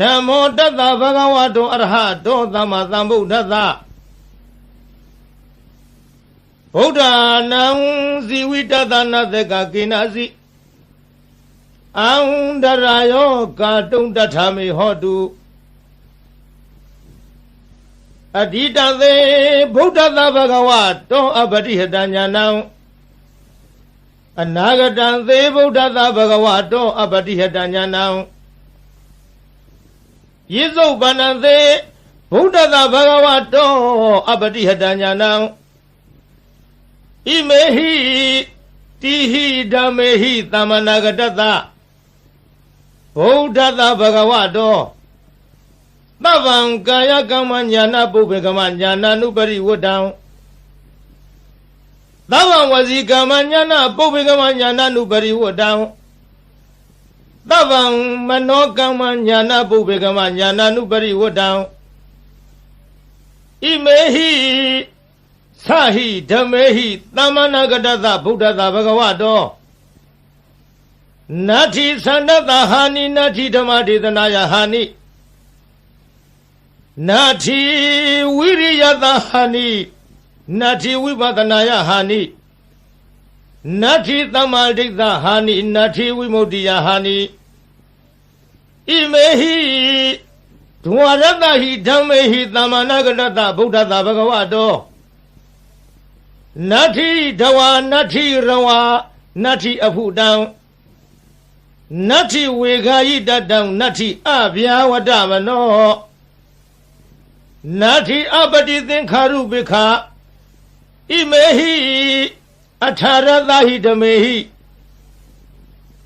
နမောတတ္တဗဂဝတောအရဟတောသမ္မာသမ္ဗုဒ္ဓသဗုဒ္ဓနံဇီဝိတတနာသကကိနာစီအံဒရာယောကာတုံတထာမေဟောတုအဓိတသေဗုဒ္ဓသဗဂဝတောအပတိဟတညာနံအနာဂတံသေဗုဒ္ဓသဗဂဝတောအပတိဟတညာနံ ယေစုပန္နသေဗုဒ္ဓသဗဂဝတောအပတိဟတညာနံဣမေဟိတိဟိဓမ္မေဟိသမ္မနာဂတတဗုဒ္ဓသဗဂဝတောသဗ္ဗံကာယကမ္မညာနာပုပ္ပေကမညာနာနုပရိဝတ္တံသဗ္ဗံဝစီကမ္မညာနာပုပ္ပေကမညာနာနုပရိဝတ္တံ သဗ္ဗံမနောကမ္မညာနာပုပ္ပေကမညာနာနုပရိဝတ္တံဣမေဟိသဟိဓမ္မေဟိသမ္မနာဂတသဗုဒ္ဓသာဘဂဝတောနတ္ထိသန္တတဟာနိနတ္ထိဓမ္မဒေသနာယဟာနိနတ္ထိဝိရိယတဟာနိနတ္ထိဝိပဒနာယဟာနိ နတ္ထိသမ္မာဒိဋ္ဌဟာနိနတ္ထိဝိမု ക്തി ယဟာနိဣမေဟိဒဝရတဟိဓမ္မေဟိသမ္မာနာဂတတဗုဒ္ဓသာဘဂဝတောနတ္ထိဒဝါနတ္ထိရဝါနတ္ထိအဖုတံနတ္ထိဝေခာယိတတံနတ္ထိအဗျာဝတ္တမနောနတ္ထိအပတိသင်္ခါရုပိခာဣမေဟိ अठारह हित में ही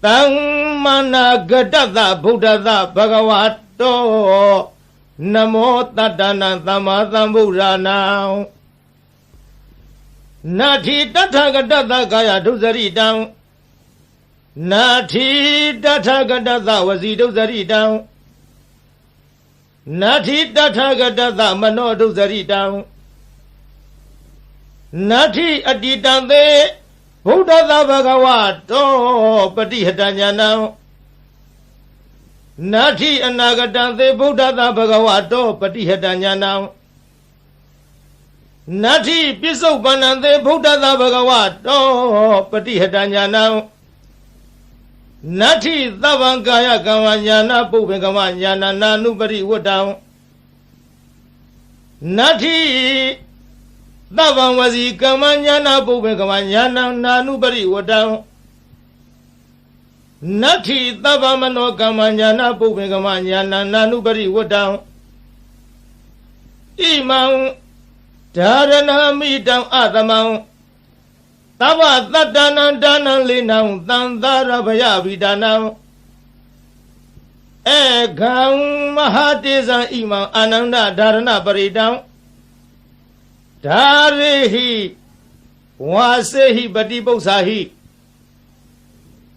तंगमनागत बुद्ध भगवतो नमो तदन समसंभूराना नाथि तथागत गया दुजरीदं नाथि तथागत वसी दुजरीदं नाथि तथागत मनो दुजरीदं နမောတတ္တနာသမ္မာသမ္ဗုဒ္ဓနာနာထိတထဂတတကာယဒုစရိတံနာထိတထဂတတဝစီဒုစရိတံနာထိတထဂတသမနောဒုစရိတံနာထိအတ္တိတံသေဗုဒ္ဓသဗ္ဗဂဝတောပฏิဟတညာနံနာထိအနာဂတံသေဗုဒ္ဓသဗ္ဗဂဝတောပฏิဟတညာနံနတ္ထိပစ္စုပ္ပန္နံသေဗုဒ္ဓသာဘဂဝတောပฏิဟတညာနံနတ္ထိသဗ္ဗံကာယကမ္မညာနာပုပ္ပေကမ္မညာနာနာနုပရိဝတ္တံနတ္ထိ သဗ္ဗံဝစီကမ္မညာနာပုပ္ပေကမ္မညာနာနာနုပရိဝတ္တံနတ္ထိသဗ္ဗမနောကမ္မညာနာပုပ္ပေကမ္မညာနာနာနုပရိဝတ္တံဣမံဒါရဏမိတံအသမံသဗ္ဗသတ္တနံဒါနံလိနံသံသာရဗယဝိဒါနံဧကံမဟာတေဇံဣမံအာနန္ဒဒါရဏပရိတံ ဒါရိဟိဝါစေဟိပတိပု္ပ္ပာဟိ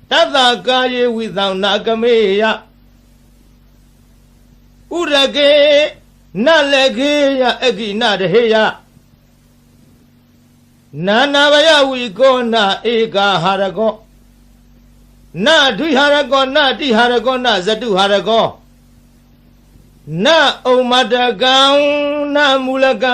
တတ္တကာယေဝိသံနာကမေယဥရကေနလကေယအကိနတဟေယနာနာဘယဝိကောနာဧကာဟာရကောနာဒွိဟာရကောနာတိဟာရကောနာဇတုဟာရကောနာဩမတကံနာမူလကံ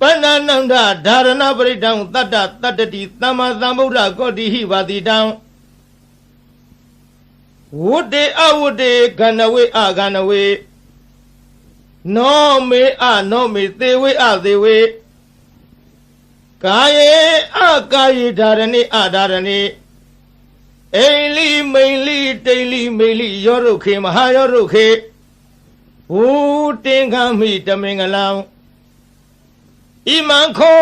ပဏ္ဏနန္ဒဓာရဏပရိတံတတ္တတတ္တတိသမ္မာသမ္ဗုဒ္ဓကောတိဟိပါတိတံဝုတေအဝုတေကဏဝေအကဏဝေနောမေအနောမေသေဝေအသေဝေကာယေအကာယေဓာရဏိအဓာရဏိအိလိမိန်လိတိန်လိမိန်လိယောရုခေမဟာယောရုခေဟူတင်ခံမိတမင်္ဂလံ ဣမံခော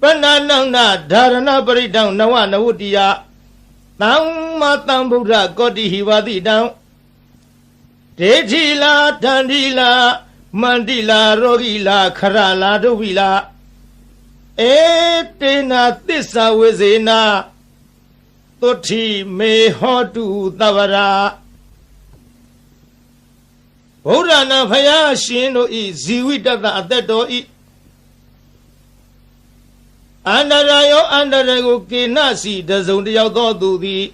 ပဏ္ဏနန္ဒဓာရဏပရိတံနဝနဝတိယသမ္မာသမ္ဗုဒ္ဓကောတိဟိဝတိတံဒေတိလာတန္တိလာမန္တိလာရောဂီလာခရလာဒုဝီလာအေတေနာသစ္စာဝေဇေနာသုတိမေဟောတုသဗ္ဗရာဗုဒ္ဓနာဖယားရှင်တို့ဤဇီဝိတတအသက်တော်ဤ အန္တရာယောအန္တရာကိုကေနစီတစုံတယောက်သောသူသည်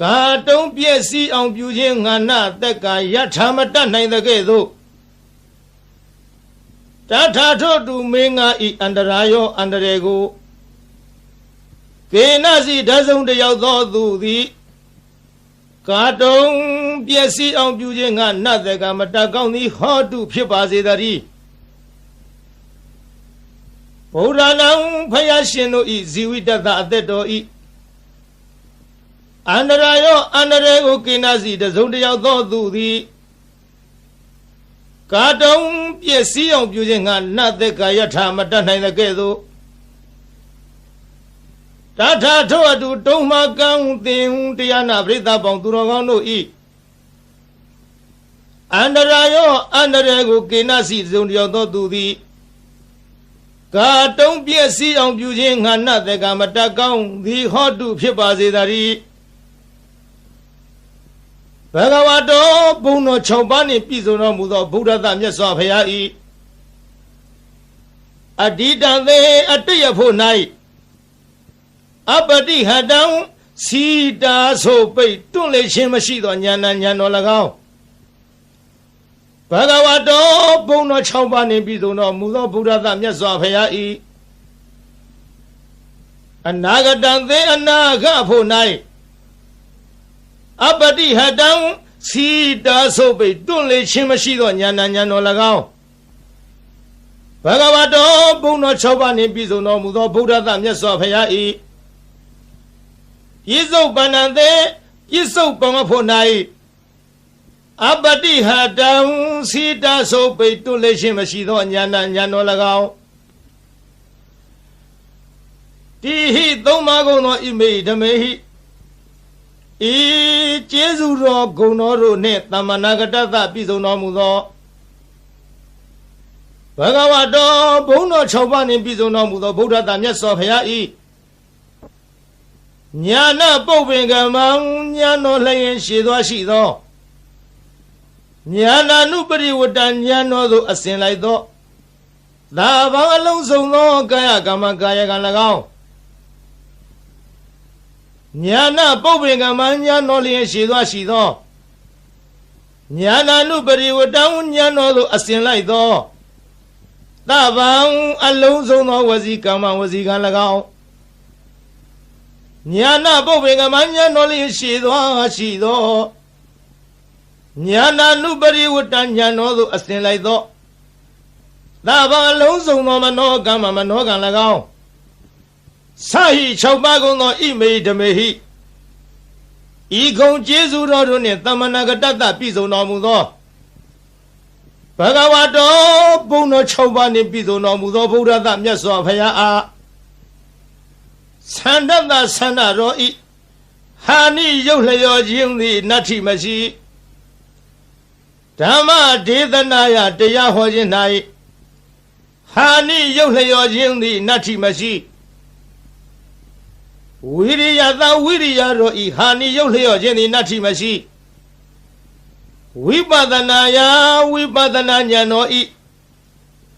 ကာတုံးပြည့်စည်အောင်ပြုခြင်းငါနာတက်ကယထာမတတ်နိုင်တဲ့ကဲ့သို့တထာထို့တူမင်းငါဤအန္တရာယောအန္တရာကိုကေနစီတစုံတယောက်သောသူသည်ကာတုံးပြည့်စည်အောင်ပြုခြင်းငါနတ်တက်ကမတတ်ကောင်းသည်ဟောတုဖြစ်ပါစေတည်း ဗုဒ္ဓနာဖယားရှင်တို့ဤဇီဝိတတအသက်တော်ဤအန္တရာယောအန္တရာကိုကိနာစီတစုံတယောက်သောသူသည်ကာတုံးပြည့်စည်အောင်ပြုခြင်းငါနတ်သက်ကာယထာမတတ်နိုင်တဲ့ကဲ့သို့တထာထောအတူတုံးမကံသင်တရားနာပရိသတ်ပေါင်းသူတော်ကောင်းတို့ဤအန္တရာယောအန္တရာကိုကိနာစီတစုံတယောက်သောသူသည် ကာတုံးပြည့်စည်အောင်ပြုခြင်းငါနတ်သက်ကာမတတ်ကောင်းသည်ဟောတုဖြစ်ပါစေတည်းဘဂဝါတော်ဘုံတော်6ပါးနှင့်ပြည့်စုံတော်မူသောဗုဒ္ဓသမြတ်စွာဘုရား၏အတ္တိတံသေအတ္တယဖို့၌အပတိဟတံစီတာဆိုပိတ်တွန့်လေခြင်းမရှိသောဉာဏ်ဉာဏ်တော်၎င်း ဘဂဝါတော်ဘုံတော်6ပါးနှင့်ပြည့်စုံတော်မူသောဗုဒ္ဓသမြတ်စွာဘုရား၏အနာဂတံသေအနာဂဖို့၌အပတိဟတံစီတာဆိုပိတွန့်လေခြင်းမရှိသောဉာဏ်ဉာဏ်တော်၎င်းဘဂဝါတော်ဘုံတော်6ပါးနှင့်ပြည့်စုံတော်မူသောဗုဒ္ဓသမြတ်စွာဘုရား၏ပြစ္ဆုတ်ပန္နသေပြစ္ဆုတ်ပမဖို့၌ အပတိဟတံစီတာဆိုပိတွန့်လေခြင်းမရှိသောဉာဏ်ဉာဏ်တော်၎င်းတိဟိသုံးပါးကုန်သောဣမေဓမေဟိဤကျေးဇူးတော်ဂုဏ်တော်တို့နှင့်တမနာကတ္တသပြည့်စုံတော်မူသောဘဂဝတော်ဘုံတော်6ပါးနှင့်ပြည့်စုံတော်မူသောဗုဒ္ဓတာမြတ်စွာဘုရားဤညာနာပုပ္ပင်ကမံညာတော်လျင်ရှည်သွားရှိသော ညာနာနုပရိဝတ္တညာတော်သို့အစဉ်လိုက်သောသာဘောင်းအလုံးစုံသောကာယကမ္မကာယကံ၎င်းညာနာပုပ္ပေကမညာတော်လျင်ရှိသောရှိသောညာနာနုပရိဝတံညာတော်သို့အစဉ်လိုက်သောသဗံအလုံးစုံသောဝစီကမ္မဝစီကံ၎င်းညာနာပုပ္ပေကမညာတော်လျင်ရှိသောရှိသော ညာနာနုပရိဝတံညာတော်သို့အစဉ်လိုက်သောသဗံအလုံးစုံသောမနောကမ္မမနောကံ၎င်းသဟိ6ပါးကုန်သောဣမေဓမေဟိဤကုံကျေးဇူးတော်တို့နှင့်တမနာကတ္တပြည့်စုံတော်မူသောဘဂဝါတော်ဘုံတော်6ပါးနှင့်ပြည့်စုံတော်မူသောဗုဒ္ဓသမြတ်စွာဘုရားအားသန္တတသန္တတော်ဤဟာနိရုပ်လျော်ခြင်းသည်နတ္ထိမရှိ ဓမ္မဒေသနာယတရားဟောခြင်း၌ဟာနိရုပ်လျော်ခြင်းသည်နတ္ထိမရှိဝိရိယသာဝိရိယတို့ဤဟာနိရုပ်လျော့ခြင်းသည်နတ္ထိမရှိဝိပဿနာယဝိပဿနာဉာဏ်တော်ဤ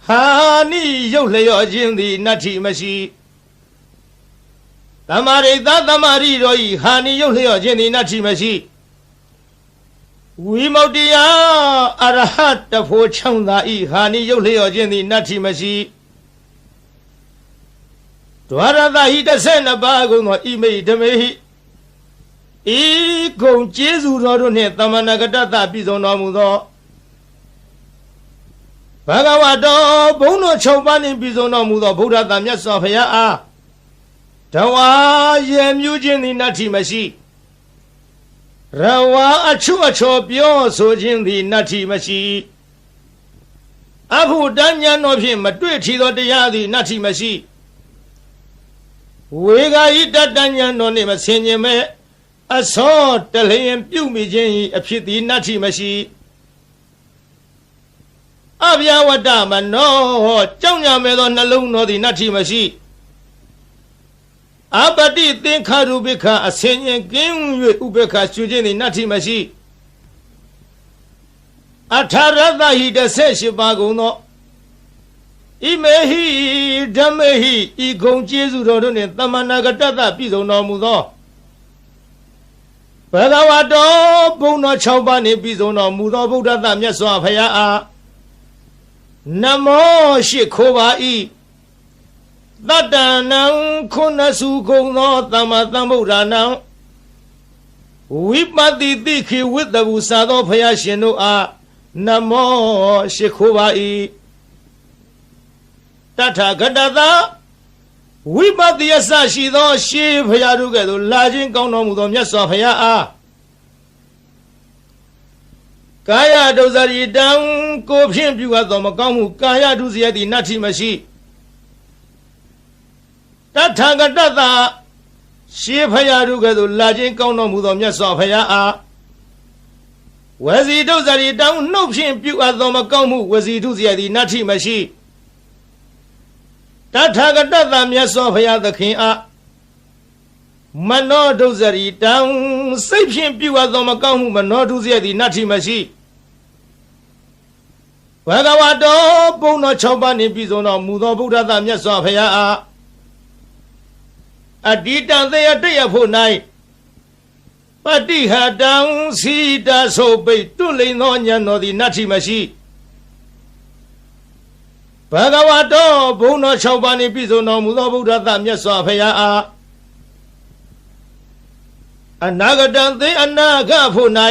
ဟာနိရုပ်လျော့ခြင်းသည်နတ္ထိမရှိတမရိသတမရိတို့ဤဟာနိရုပ်လျော့ခြင်းသည်နတ္ထိမရှိ ဝိမု ക്തി ယအရဟတဖို့ချောင်းသာဤဟာနိရုပ်လျော့ခြင်းသည်နတ္ထိမရှိဒွါရသဟိ32ပါးကုန်သောဣမိဓမေဟိဤကုံကျေးဇူးတော်တို့နှင့်တမနာကတ္တသပြည့်စုံတော်မူသောဘဂဝါတော်ဘုံတော်6ပါးနှင့်ပြည့်စုံတော်မူသောဗုဒ္ဓသာမြတ်စွာဘုရားအားတဝါရေမြူးခြင်းသည်နတ္ထိမရှိ ရဝါအချုအချောပြောဆိုခြင်းသည်နတ္ထိမရှိအဖို့တဉ္ညာတော်ဖြင့်မတွေ့ထီသောတရားသည်နတ္ထိမရှိဝေဂာဤတတဉ္ဉဏ်တော်နှင့်မဆင်ញင်မဲ့အစောတလျင်ပြုမိခြင်းဤအဖြစ်သည်နတ္ထိမရှိအဗျာဝတ္တမနောကြောင့်ညာမဲ့သောနှလုံးတော်သည်နတ္ထိမရှိ အပတိသင်္ခါရုပိခအစင်ရင်ကင်း၍ဥပေက္ခရှုခြင်းသည်နတ္ထိမရှိအထာရတဟိ18ပါးကုန်သောဣမေဟိဓမ္မေဟိဤဂုံကျေးဇူးတော်တို့နှင့်တမနာကတ္တပြည့်စုံတော်မူသောဘဂဝတောဘုံတော်6ပါးနှင့်ပြည့်စုံတော်မူသောဗုဒ္ဓတမြတ်စွာဘုရားအားနမောရှိခိုးပါ၏ တတ္တနံခုနစုကုံသောသမ္မာသမ္ဗုဒ္ဓနံဝိပတိတိခိဝိတ္တဘူစာသောဘုရားရှင်တို့အားနမောရှိခိုးပါ၏တထာဂတသာဝိပတိယဆရှိသောရှေးဘုရားတို့ကဲ့သို့လာခြင်းကောင်းတော်မူသောမြတ်စွာဘုရားအားကာယဒုစရိတံကိုဖြင့်ပြုအပ်သောမကောင်းမှုကာယဒုစရိုက်သည်နတ္ထိမရှိတ ထာဂတသာရှေးဘုရားတို့ကဲ့သို့လာခြင်းကောင်းတော်မူသောမြတ်စွာဘုရားအားဝစီဒုစရိတံနှုတ်ဖြင့်ပြုအပ်သောမကောင်းမှုဝစီဒုစရိုက်သည်နတ္ထိမရှိတထာဂတသမြတ်စွာဘုရားသခင်အားမနောဒုစရိတံစိတ်ဖြင့်ပြုအပ်သောမကောင်းမှုမနောဒုစရိုက်သည်နတ္ထိမရှိဘဂဝတောဘုံတော်6ပါးနှင့်ပြည့်စုံတော်မူသောဗုဒ္ဓသမြတ်စွာဘုရားအား အတ္တိတံသေယတရဖို့၌ပတိဟတံစီတဆိုပိတ်တွလိန်သောဉာဏ်တော်သည်နတ္ထိမရှိဘဂဝတောဘုံတော်6ပါးနှင့်ပြည့်စုံတော်မူသောဗုဒ္ဓသမြတ်စွာဘုရားအားအနာဂတံသေအနာဂဖို့၌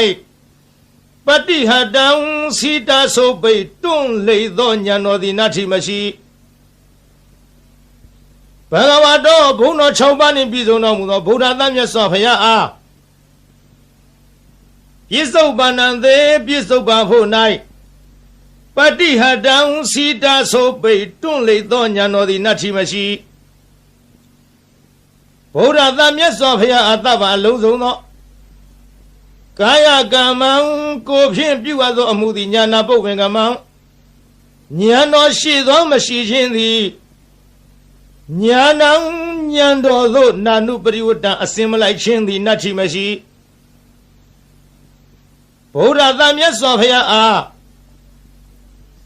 ပတိဟတံစီတဆိုပိတ်တွန့်လိန်သောဉာဏ်တော်သည်နတ္ထိမရှိ ဘဂဝတောဘုံတော်6ပါးနှင့်ပြည့်စုံတော်မူသောဗုဒ္ဓသမြတ်စွာဘုရားအားပြစ္ဆုတ်ပန္နံသေးပြစ္ဆုတ်ပန်ဖို့၌ပတိဟတံစီတာဆိုပိတ်တွန့်လိတ်သောညာတော်သည်နတ္ထိမရှိဗုဒ္ဓသမြတ်စွာဘုရားအတ္တပါအလုံးစုံသောကာယကမ္မံကိုဖြင့်ပြုအပ်သောအမှုသည်ညာနာပုတ်ဝင်ကမ္မံညာတော်ရှိသောမရှိခြင်းသည် ညာနံဉာဏ်တော်သို့နာနုပရိဝတ္တအစင်မလိုက်ခြင်းသည်နတ္ထိမရှိဗုဒ္ဓသမြတ်စွာဘုရားအား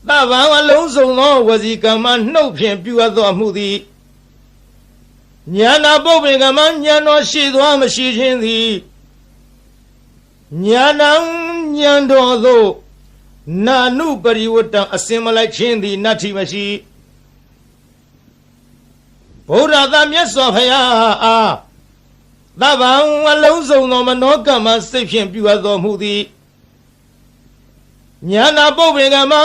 သဗ္ဗံအလုံးစုံသောဝစီကမ္မနှုတ်ဖြင့်ပြုအပ်သောအမှုသည်ညာနာပုပ္ပေကမ္မညာတော်ရှိသောမရှိခြင်းသည်ညာနံဉာဏ်တော်သို့နာနုပရိဝတ္တအစင်မလိုက်ခြင်းသည်နတ္ထိမရှိ ဗုဒ္ဓသာမြတ်စွာဘုရားအားသဗ္ဗံအလုံးစုံသောမနောကမ္မစိတ်ဖြင့်ပြုအပ်တော်မူသည်ညာနာပုပ္ပေကမံ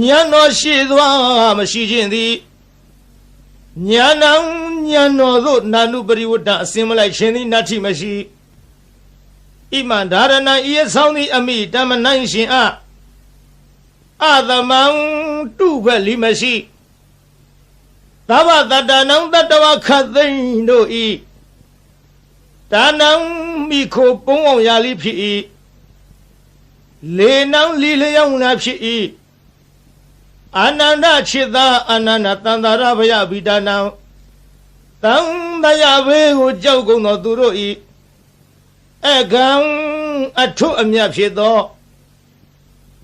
ညာတော်ရှိသွားမရှိခြင်းသည်ညာနံညာတော်သို့နာနုပရိဝတ္တအစင်မလိုက်ခြင်းသည်နတ္ထိမရှိဣမန္ဒာရဏဤအဆောင်သည်အမိတမနိုင်ရှင်အအသမံတုဖက်လီမရှိ သဗ္ဗတတ္တနံတတဝခတ်သိမ့်တို့ဤဒါနံမိခိုပုံအောင်ရာလိဖြစ်၏လေနံလီလျောင်းလာဖြစ်၏အာနန္ဒခြေသာအာနန္ဒတန်တာရဘယဗိဒါနံတံတယဘေကိုကြောက်ကုန်သောသူတို့ဤအကံအထုအမြတ်ဖြစ်သော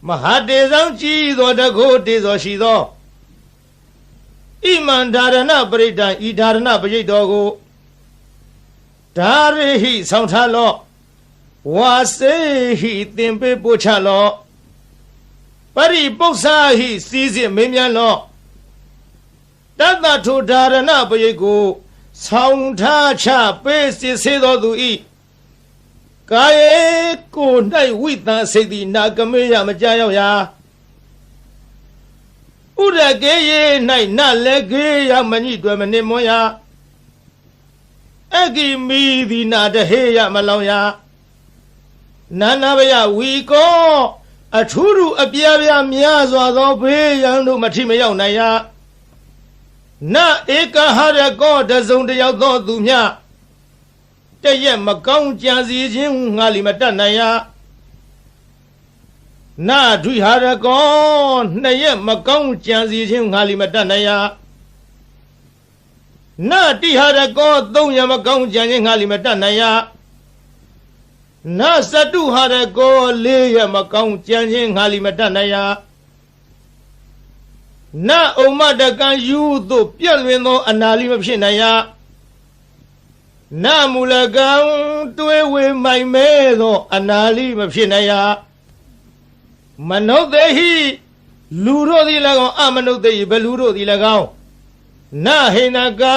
မဟာတေဇံကြည်သောတကုတေဇောရှိသော ဣမန္ဒါရဏပရိဒံဤဒါရဏပရိတ်တော်ကိုဒါရိဟိဆောင်းထားလော့ဝါစေဟိသင်ပေးပို့ချလော့ပရိပု္ပ္ပာဟိစီးစစ်မင်းမြန်လော့တတ္တထုဒါရဏပရိတ်ကိုဆောင်းထားချပေးစစ်စေတော်သူဤကာယေကို၌ဝိတံစိတ်သည်နာကမေယမကြောက်ရာ ဥရကေယေ၌နလည်းကေယမညိတွယ်မနစ်မွန်ရာအကိမီဒီနာတဟေယမလောင်ရာနာနာဘယဝီကောအထူးထူအပြားပြားများစွာသောဘေးရန်တို့မထိမရောက်နိုင်ရာနဧကဟရကောတစုံတယောက်သောသူမြတရက်မကောင်းကြံစီခြင်းငါလီမတတ်နိုင်ရာ နာဒွိဟာရကောနှစ်ရက်မကောင်းကြံစီခြင်းငါလီမတတ်နိုင်ရနာတိဟာရကောသုံးရက်မကောင်းကြံခြင်းငါလီမတတ်နိုင်ရနာစတုဟာရကောလေးရက်မကောင်းကြံခြင်းငါလီမတတ်နိုင်ရနာဥမ္မတကံယူသို့ပြက်လွင်သော အနာလီမဖြစ်နိုင်ရနာမူလကံတွေးဝေမိုင်မဲသော အနာလီမဖြစ်နိုင်ရ မနုဿေဟိလူတို့သည်၎င်းအမနုဿေဟိဘလူတို့သည်၎င်းနာဟိနကာ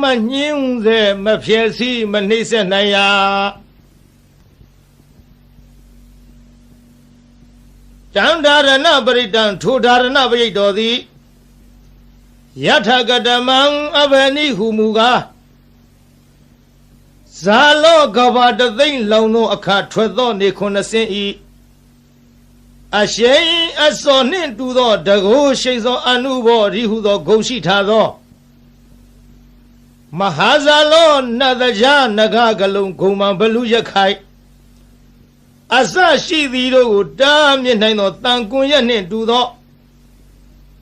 မညင်းစေမဖြစ်စီမနှိမ့်ဆက်နိုင်ရတံဒါရဏပရိတံထိုဒါရဏပရိတ်တော်သည်ယထကတမံအဘနိဟုမူကားဇာလောကဘာတသိမ့်လောင်သောအခါထွက်သောနေခုနှစ်စင်းဤ အရှိန်အစောနှင့်တူသောတကုရှိန်သောအနုဘောရိဟုသောဂုံရှိထားသောမဟာဇာလောနတ်တရားနဂကလုံးဂုံမံဘလူရခိုင်အစရှိသည်တို့ကိုတားမြစ်နိုင်သောတန်ကွန်ရက်နှင့်တူသော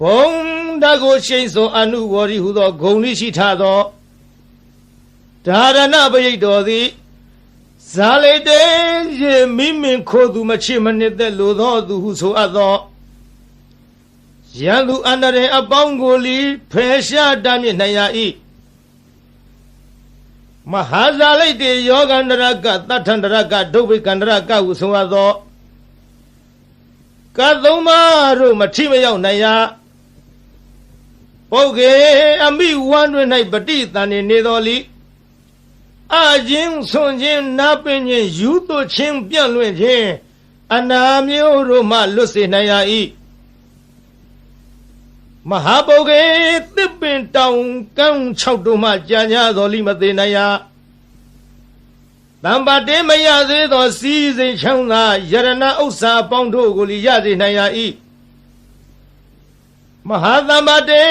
ဘုံတကိုရှိန်သောအနုဘောရိဟုသောဂုံလိရှိထားသောဒါရဏပရိတ်တော်သည် ဇာလေတေရေမိမင်ခိုသူမချစ်မနစ်သက်လိုသောသူဟုဆိုအပ်သောရန်သူအန္တရေအပေါင်းကိုလီဖယ်ရှားတမ်းမြစ်နိုင်ရ၏မဟာဇာလိတ်တေယောဂန္တရကတထန္တရကဒုဗ္ဗေကန္တရကဟုဆိုအပ်သောကသုံးပါးတို့မထိမရောက်နိုင်ရပုဂ္ဂေအမိဝမ်းတွင်၌ပဋိသန္နေနေတော်လီ အချင်းဆွန်ချင်းနာပင်ချင်းယူသွချင်းပြန့်လွင့်ခြင်းအနာမျိုးတို့မှလွတ်စေနိုင်ရ၏မဟာပုဂ္ဂေသစ်ပင်တောင်ကန်း၆တို့မှကြာညာတော်လိမသေးနိုင်ရတံပါတေမရသေးသော စီးစိမ်ချောင်းသာယရဏဥစ္စာအပေါင်းတို့ကိုလီရစေနိုင်ရ၏ မဟာသမ္ပါတေ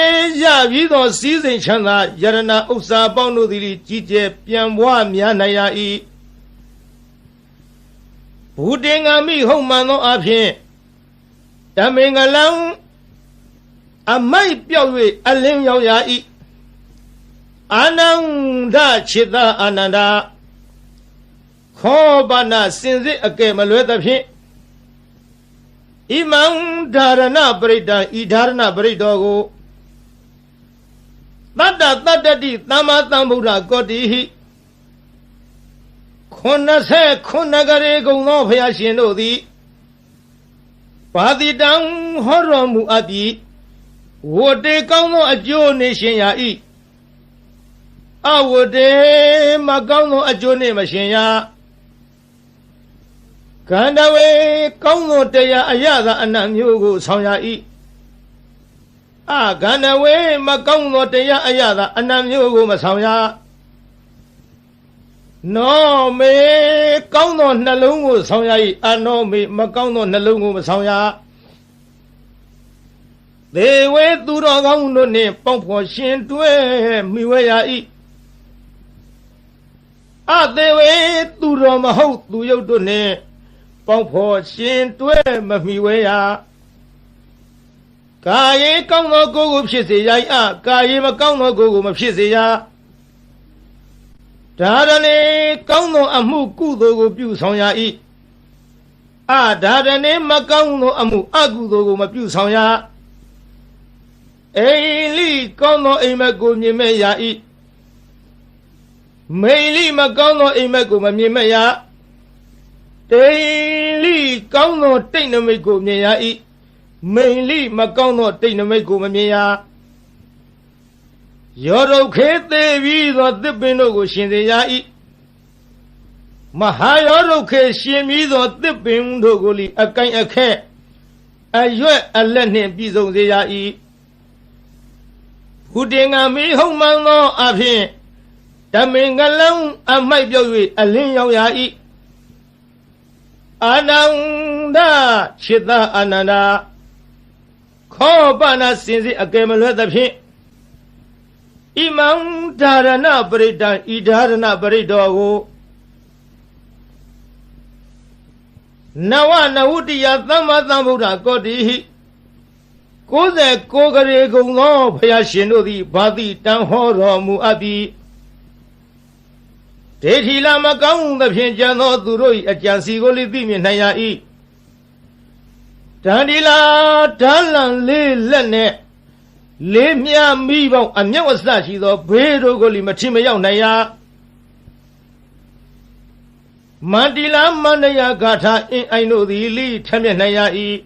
ရပြီးသောစည်းစိမ်ချမ်းသာယရဏဥစ္စာပေါင်းတို့သည်ကြီးကျယ်ပြန်ပွားများနိုင်ရ၏ဘူတင်ငါမိဟုတ်မှန်သောအဖြစ်တမင်္ဂလံအမိုက်ပြောက်၍အလင်းရောက်ရ၏အာနန္ဒจิตအာနန္ဒခောပနာစင်စစ်အကဲမလွဲသဖြင့် ဣမံဓာရဏပရိဒံဤဓာရဏပရိတော်ကိုတတ္တတတ္တတိသမ္မာသမ္ဗုဒ္ဓကောတိဟိ90ခုနဂရေကုံသောဘုရားရှင်တို့သည်ပါတိတံဟောတော်မူအပ်ပြီးဝတေကောင်းသောအကျိုးနေရှင်ရာဤအဝတေမကောင်းသောအကျိုးနေမရှင်ရာ ကန္တဝေကောင်းသောတရားအရသာအနတ်မျိုးကိုဆောင်ရ၏အကန္တဝေမကောင်းသောတရားအရသာအနတ်မျိုးကိုမဆောင်ရနောမေကောင်းသောနှလုံးကိုဆောင်ရ၏အနောမေမကောင်းသောနှလုံးကိုမဆောင်ရသေဝေသူတော်ကောင်းတို့နှင့်ပေါင်းဖော်ရှင်တွဲမိဝဲရ၏အသေးဝေသူတော်မဟုတ်သူယုတ်တို့နှင့် ပေါင်းဖော်ရှင်တွဲမမီဝဲရကာယေကောင်းသောကိုယ်ကိုဖြစ်စေရ၏အကာယေမကောင်းသောကိုယ်ကိုမဖြစ်စေရဒါရဏေကောင်းသောအမှုကုသိုလ်ကိုပြုဆောင်ရ၏အဒါရဏေမကောင်းသောအမှုအကုသိုလ်ကိုမပြုဆောင်ရအိလိကောင်းသောအိမ်မက်ကိုမြင်မဲ့ရ၏မိလိမကောင်းသောအိမ်မက်ကိုမမြင်မဲ့ရ တိလိကောင်းသောတိတ်နမိတ်ကိုမြင်ရ၏မိန်လိမကောင်းသောတိတ်နမိတ်ကိုမမြင်ရရောဒုခေသေးပြီးသောသစ်ပင်တို့ကိုရှင်စေရ၏မဟာရောဒုခေရှင်ပြီးသောသစ်ပင်တို့ကိုလီအကိုင်အခက်အရွက်အလက်နှင့်ပြည်စုံစေရ၏ဘုတင်ငါမေဟုံမှန်သောအဖြစ်တမင်္ဂလံအမိုက်ပြောက်၍အလင်းရောက်ရ၏ အာနန္ဒจิตအာနန္ဒာခောပနာစင်စစ်အကယ်မလွဲသဖြင့်ဣမံဓာရဏပရိတံဤဓာရဏပရိတော်ကိုနဝနဝုတ္တိယသမ္မာသမ္ဗုဒ္ဓကောတိဟိ69ကရေကုံသောဘုရားရှင်တို့သည်ဘာတိတန်ဟောတော်မူအပ်ပြီး ဒေထီလာမကောင်းသဖြင့်ကြံသောသူတို့၏အကြံစီကိုလည်းသိမြင်နိုင်ရ၏တန်ဒီလာဓာလံလေးလက်နဲ့လေးမြမိပေါင်းအမြောက်အစရှိသောဘေးတို့ကိုလည်းမထင်မရောက်နိုင်ရမန္တိလာမန္တယဂါထာအင်းအိုင်တို့သည်လိထမျက်နိုင်ရ၏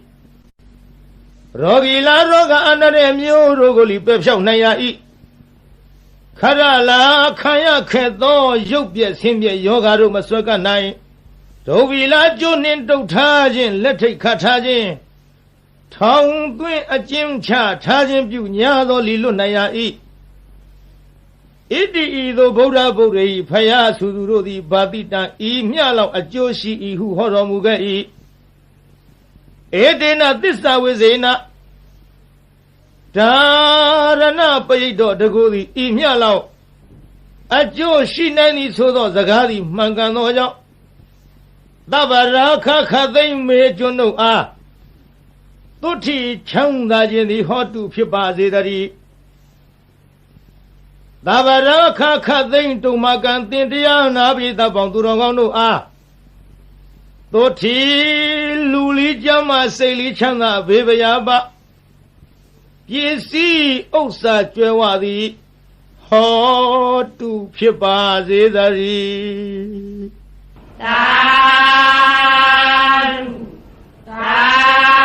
ရောဂီလာရောဂအန္တရမျိုးတို့ကိုလည်းပယ်ဖြောက်နိုင်ရ၏ ခရလာခံရခဲ့သောရုပ်ပြက်ဆင်းပြက်ယောဂါတို့မဆွဲကပ်နိုင်ဒုဗီလာကျွနှင်းတုတ်ထားခြင်းလက်ထိတ်ခတ်ထားခြင်းထောင်သွင်းအကျဉ်းချထားခြင်းပြုညာသောလီလွတ်နိုင်ရ၏ဣတိဤသို့ဗုဒ္ဓဗုဒ္ဓ၏ဖယားဆူသူတို့သည်ဗာတိတံဤမျှလောက်အကျိုးရှိ၏ဟုဟောတော်မူခဲ့၏ဧတေနသစ္စာဝိဇေန ဒါရဏပရိတ်တော်တကူသည်ဤမျှလောက်အကျိုးရှိနိုင်သည်ဆိုသောစကားသည်မှန်ကန်သောကြောင့်သဗ္ဗရာခခသိမ့်မေကျွန်းတို့အားသုတိချမ်းသာခြင်းသည်ဟောတုဖြစ်ပါစေတည်းသဗ္ဗရာခခသိမ့်တုံမကံတင်တရားနာပြီးသပေါင်းသူတော်ကောင်းတို့အားသုတိလူလီကြမ်းမစိတ်လီချမ်းသာဘေဘယာပ ပစ္စည်းဥစ္စာကျွဲဝသည်ဟောတုဖြစ်ပါစေသတည်းသာဓုသာ